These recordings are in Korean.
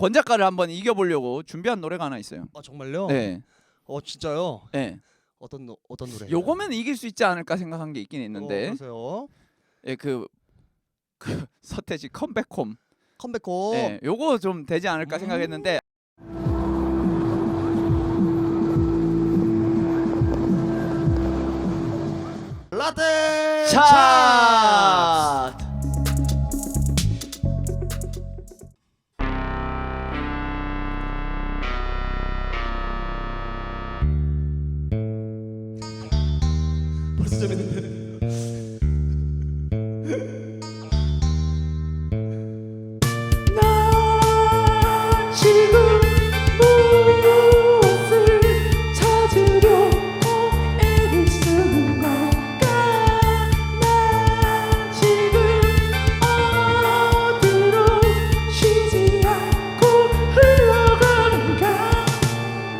권 작가를 한번 이겨보려고 준비한 노래가 하나 있어요. 아 정말요? 네, 어 진짜요? 네. 어떤 노, 어떤 노래? 요거면 이길 수 있지 않을까 생각한 게 있긴 있는데, 어, 예, 그, 그 서태지 컴백홈. 컴백홈. 예, 요거 좀 되지 않을까 음. 생각했는데 라떼 차.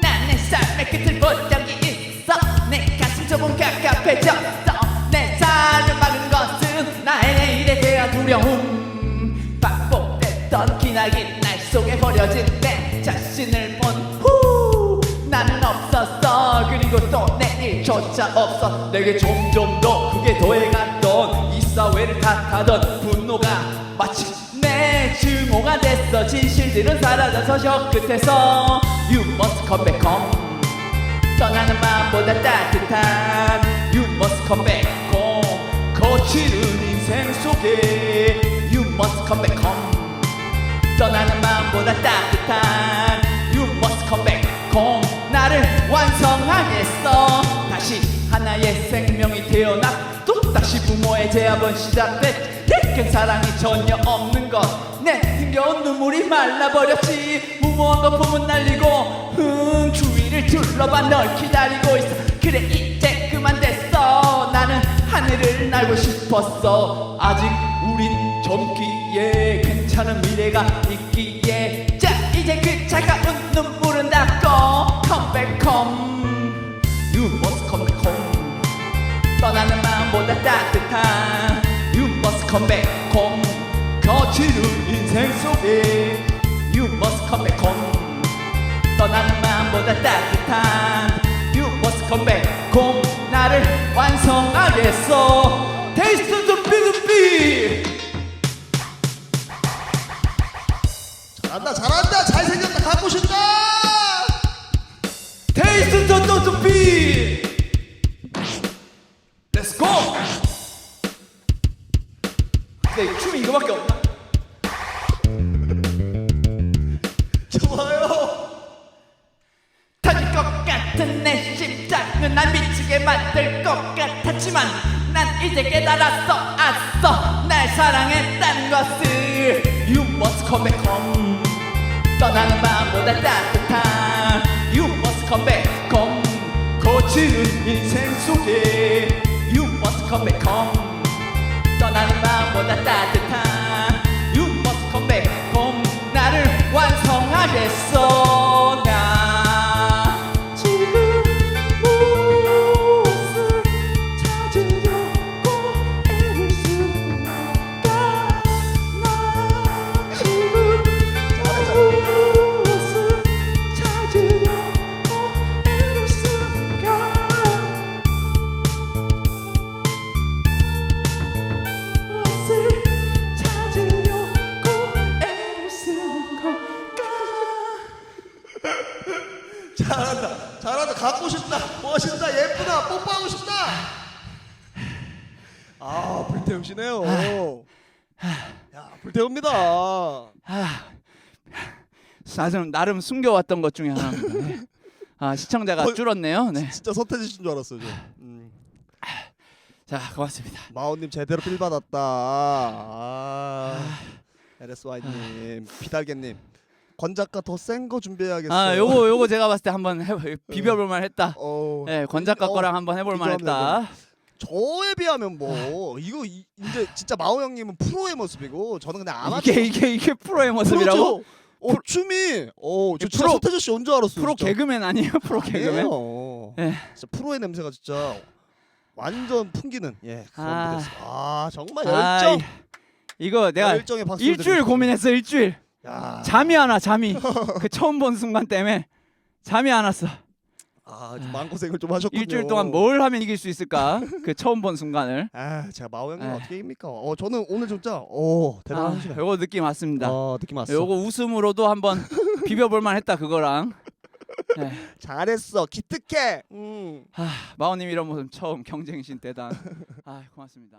난내 삶의 끝을 본 적이 있어. 내 가슴 조금 갑갑해졌어 두려움 반복됐던 기나긴 날 속에 버려진 내 자신을 본후 나는 없었어. 그리고 또 내일조차 없어. 내게 점점 더 크게 더해갔던 이 사회를 탓하던 분노가 마치 내 증오가 됐어. 진실들은 사라져서 혀 끝에서 You must come back home 떠나는 마음보다 따뜻한 You must come back home 거칠은 인생 속에 You must come back home. 떠나는 마음보다 따뜻한 You must come back home. 나를 완성하겠어. 다시 하나의 생명이 태어나 또 다시 부모의 제압은 시작돼 큰 사랑이 전혀 없는 것내 힘겨운 눈물이 말라버렸지. 무모한 거품은 날리고 흥 주위를 둘러봐 널 기다리고 있어. 그래 나는 하늘을 날고 싶었어 아직 우린 젊기에 괜찮은 미래가 있기에 자 이제 그 차가운 눈물은 닦고 Come back home You must come back home 떠나는 마음보다 따뜻한 You must come back home 거칠은 인생 속에 You must come back home 떠나는 마음보다 따뜻한 You must come back 완성하겠어 Taste the beat beat 잘한다 잘한다 잘생겼다 갖고 싶다. Beat Let's go 근데 춤이 이거밖에 없나? 것 같은 내 심장은 날 미치게 만들 것 같았지만 난 이제 깨달았어 아싸 날 사랑했다는 것을 You must come back home 떠나는 마음보다 따뜻한 You must come back home 거칠은 인생 속에 You must come back home 잘한다 잘한다 갖고 싶다 멋있다 예쁘다 뽀뽀하고 싶다. 아 불태우 씨네요. 야 불태웁니다. 아, 사실 나름 숨겨왔던 것 중에 하나입니다. 네. 아 시청자가 어, 줄었네요. 네, 진짜 서태지 씨인 줄 알았어요. 저. 음. 자 고맙습니다. 마오님 제대로 필 받았다. 아, LSY님, 비달개님, 권 작가 더 센 거 준비해야겠어요. 아 요거 요거 제가 봤을 때 한번 해 비벼볼 만 했다. 어, 네, 권 작가 어, 거랑 한번 해볼 비교하면 만했다. 저에 비하면 뭐 이거 이, 이제 진짜 마오 형님은 프로의 모습이고 저는 그냥 아마추어. 이게 이게 이게 프로의 모습이라고? 프로죠. 어 춤이 어저 진짜 프로- 서태지 씨온줄 알았어요. 프로 진짜. 개그맨 아니에요? 프로 개그맨? 아니에요. 예. 진짜 프로의 냄새가 진짜 완전 풍기는 예 그런 아. 아 정말 아, 열정 이- 이거 내가 일주일 고민했어 일주일. 야. 잠이 안 와 잠이 그 처음 본 순간 때문에 잠이 안 왔어 아, 좀 마음고생을 좀 하셨군요. 일주일 동안 뭘 하면 이길 수 있을까 그 처음 본 순간을 아, 제가 마오 형님 에이. 어떻게 이깁니까? 어, 저는 오늘 진짜 오, 아, 대단하시네. 요거 느낌 왔습니다 어, 느낌 왔어. 요거 웃음으로도 한번 비벼볼 만 했다 그거랑 네. 잘했어. 기특해. 음. 아, 마오님 이런 모습 처음 경쟁신 대단 아 고맙습니다.